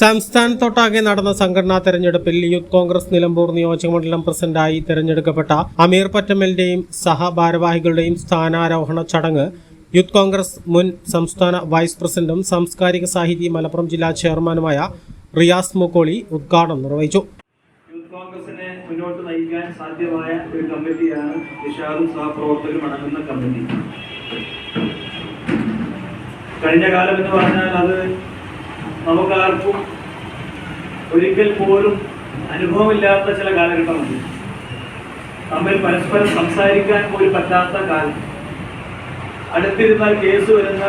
സംസ്ഥാനത്തൊട്ടാകെ നടന്ന സംഘടനാ തെരഞ്ഞെടുപ്പിൽ യൂത്ത് കോൺഗ്രസ് നിലമ്പൂർ നിയോജക മണ്ഡലം പ്രസിഡന്റായി തെരഞ്ഞെടുക്കപ്പെട്ട അമീർ പറ്റമ്മലിന്റെയും സഹഭാരവാഹികളുടെയും സ്ഥാനാരോഹണ ചടങ്ങ് യൂത്ത് കോൺഗ്രസ് മുൻ സംസ്ഥാന വൈസ് പ്രസിഡന്റും സാംസ്കാരിക സാഹിതി മലപ്പുറം ജില്ലാ ചെയർമാനുമായ റിയാസ് മുക്കോളി ഉദ്ഘാടനം നിർവഹിച്ചു. മുന്നോട്ട് നയിക്കാൻ ഒരു കമ്മിറ്റിയാണ് കമ്മിറ്റി. കഴിഞ്ഞ കാലം എന്ന് പറഞ്ഞാൽ അത് നമുക്കാർക്കും ഒരിക്കൽ പോലും അനുഭവമില്ലാത്ത ചില കാലഘട്ടമുണ്ട്. തമ്മിൽ പരസ്പരം സംസാരിക്കാൻ പോലും പറ്റാത്ത കാലം. അടുത്തിരുന്നാൽ കേസ് വരുന്ന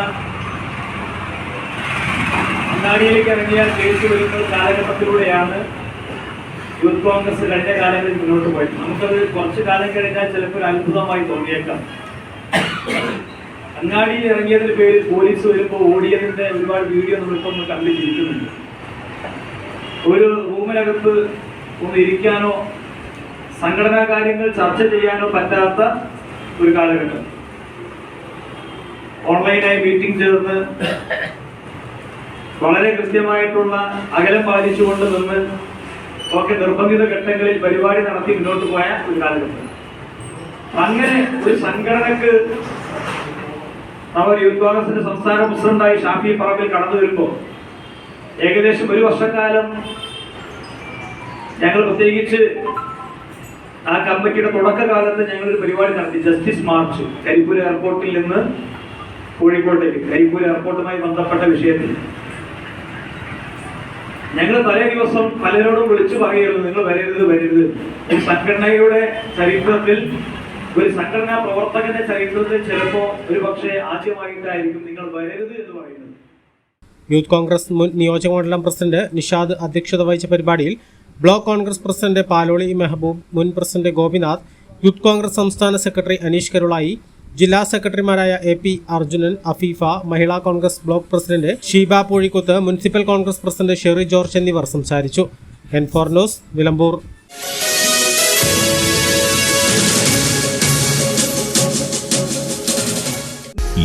അങ്ങാടിയിലേക്ക് ഇറങ്ങിയാൽ കേസ് വരുന്ന കാലഘട്ടത്തിലൂടെയാണ് യൂത്ത് കോൺഗ്രസ് കഴിഞ്ഞ കാലങ്ങളിൽ മുന്നോട്ട് പോയത്. നമുക്കത് കുറച്ച് കാലം കഴിഞ്ഞാൽ ചിലപ്പോൾ ഒരു അത്ഭുതമായി തോന്നിയേക്കാം. അങ്ങാടിയിൽ ഇറങ്ങിയതിന്റെ പേരിൽ പോലീസ് വരുമ്പോൾ ഓടിയതിന്റെ ഒരുപാട് വീഡിയോ നമ്മളിപ്പോൾ ഒന്ന് കണ്ടിരിക്കുന്നുണ്ട് ഒരു റൂമിനകത്ത് ഒന്ന് ഇരിക്കാനോ സംഘടനാ കാര്യങ്ങൾ ചർച്ച ചെയ്യാനോ പറ്റാത്ത ഒരു കാലഘട്ടം. ഓൺലൈനായി മീറ്റിംഗ് ചേർന്ന് വളരെ കൃത്യമായിട്ടുള്ള അകലം പാലിച്ചുകൊണ്ട് നിന്ന് ഒക്കെ നിർബന്ധിത ഘട്ടങ്ങളിൽ പരിപാടി നടത്തി മുന്നോട്ട് പോയ ഒരു കാലഘട്ടം. അങ്ങനെ ഒരു സംഘടനക്ക് അവർ യൂത്ത് കോൺഗ്രസിന്റെ സംസ്ഥാന പ്രസിഡന്റായി ഷാഫി പറമ്പിൽ കടന്നു വരുമ്പോൾ. ഏകദേശം ഒരു വർഷക്കാലം ഞങ്ങൾ പ്രത്യേകിച്ച് ആ കമ്മിറ്റിയുടെ തുടക്കകാലത്ത് ഞങ്ങൾ ഒരു പരിപാടി നടത്തി. ജസ്റ്റിസ് മാർച്ച് കരിപ്പൂർ എയർപോർട്ടിൽ നിന്ന് കോഴിക്കോട്ടേക്ക് കരിപ്പൂർ എയർപോർട്ടുമായി ബന്ധപ്പെട്ട വിഷയത്തിൽ. ഞങ്ങൾ തലേ ദിവസം പലരോടും വിളിച്ചു പറയരുത് നിങ്ങൾ വരരുത് വരരുത്. ഈ സംഘടനയുടെ ചരിത്രത്തിൽ ഒരു സംഘടനാ പ്രവർത്തകന്റെ ചരിത്രത്തിൽ ചിലപ്പോ ഒരു പക്ഷേ ആദ്യമായിട്ടായിരിക്കും നിങ്ങൾ വരരുത് എന്ന് പറയുന്നത്. യൂത്ത് കോൺഗ്രസ് മുൻ നിയോജക മണ്ഡലം പ്രസിഡന്റ് നിഷാദ് അധ്യക്ഷത വഹിച്ച പരിപാടിയിൽ block Congress president Paloli Mehaboob മുൻ പ്രസിഡന്റ് ഗോപിനാഥ് യൂത്ത് കോൺഗ്രസ് സംസ്ഥാന സെക്രട്ടറി അനീഷ് കരുളായി ജില്ലാ സെക്രട്ടറിമാരായ A P Arjunan Afeefa Mahila Congress block president Sheeba Poozhikkuth municipal Congress president Sherry George എന്നിവർ സംസാരിച്ചു. N four news Nilambur.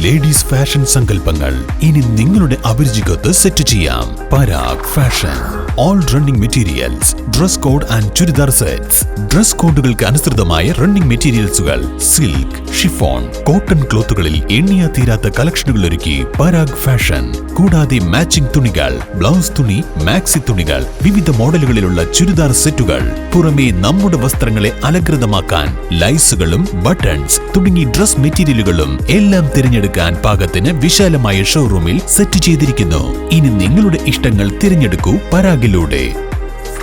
Ladies fashion സങ്കല്പങ്ങൾ. ഇനി നിങ്ങളുടെ അഭിരുചിക്കൊത്ത് സെറ്റ് ചെയ്യാം. Parag fashion. All running materials dress code and churidar sets dress കോഡുകൾക്ക് അനുസൃതമായ running മെറ്റീരിയൽസുകൾ silk chiffon cotton ക്ലോത്തുകളിൽ എണ്ണിയാ തീരാത്ത കളക്ഷനുകൾ ഒരുക്കി പരാഗ് ഫാഷൻ. കൂടാതെ മാച്ചിംഗ് തുണികൾ ബ്ലൗസ് തുണി മാക്സി തുണികൾ വിവിധ മോഡലുകളിലുള്ള ചുരിദാർ സെറ്റുകൾ. പുറമേ നമ്മുടെ വസ്ത്രങ്ങളെ അലങ്കൃതമാക്കാൻ ലൈസുകളും ബട്ടൺസ് തുടങ്ങി ഡ്രസ് മെറ്റീരിയലുകളും എല്ലാം തിരഞ്ഞെടുക്കാൻ പാകത്തിന് വിശാലമായ ഷോറൂമിൽ സെറ്റ് ചെയ്തിരിക്കുന്നു. ഇനി നിങ്ങളുടെ ഇഷ്ടങ്ങൾ തിരഞ്ഞെടുക്കൂ പരാഗിലൂടെ.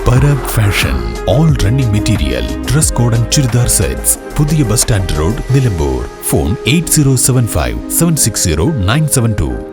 Parag fashion all running material dress code and churidar sets പുതിയ bus stand road Nilambur. Phone eight zero seven five seven six zero nine seven two.